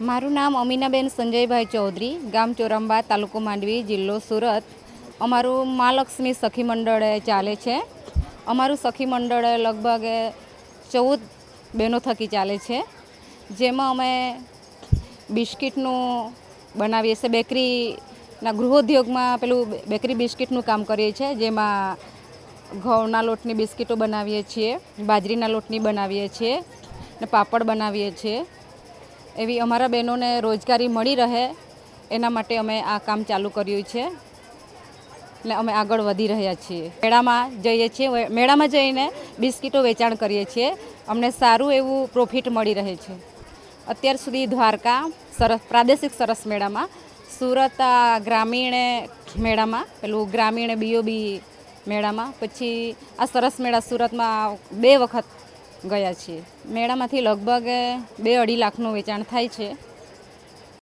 મારું નામ અમીનાબેન સંજયભાઈ ચૌધરી, ગામ ચોરંબા, તાલુકો માંડવી, જિલ્લો સુરત. અમારું મહાલક્ષ્મી સખી મંડળ ચાલે છે. અમારું સખી મંડળ લગભગ ચૌદ બહેનો થકી ચાલે છે. જેમાં અમે બિસ્કિટનું બનાવીએ છીએ. બેકરીના ગૃહોદ્યોગમાં પેલું બેકરી બિસ્કિટનું કામ કરીએ છીએ. જેમાં ઘઉંના લોટની બિસ્કિટો બનાવીએ છીએ, બાજરીના લોટની બનાવીએ છીએ ને પાપડ બનાવીએ છીએ. એવી અમારા બહેનોને રોજગારી મળી રહે, એના માટે અમે આ કામ ચાલુ કર્યું છે. એટલે અમે આગળ વધી રહ્યા છીએ. મેળામાં જઈએ છીએ મેળામાં જઈને બિસ્કિટો વેચાણ કરીએ છીએ. અમને સારું એવું પ્રોફિટ મળી રહે છે. અત્યાર સુધી દ્વારકા સરસ, પ્રાદેશિક સરસ મેળામાં, સુરત ગ્રામીણ મેળામાં, પેલું ગ્રામીણ બીઓબી મેળામાં, પછી આ સરસ મેળા સુરતમાં બે વખત ગયા છીએ. મેળામાંથી લગભગ બે અઢી લાખનું વેચાણ થાય છે.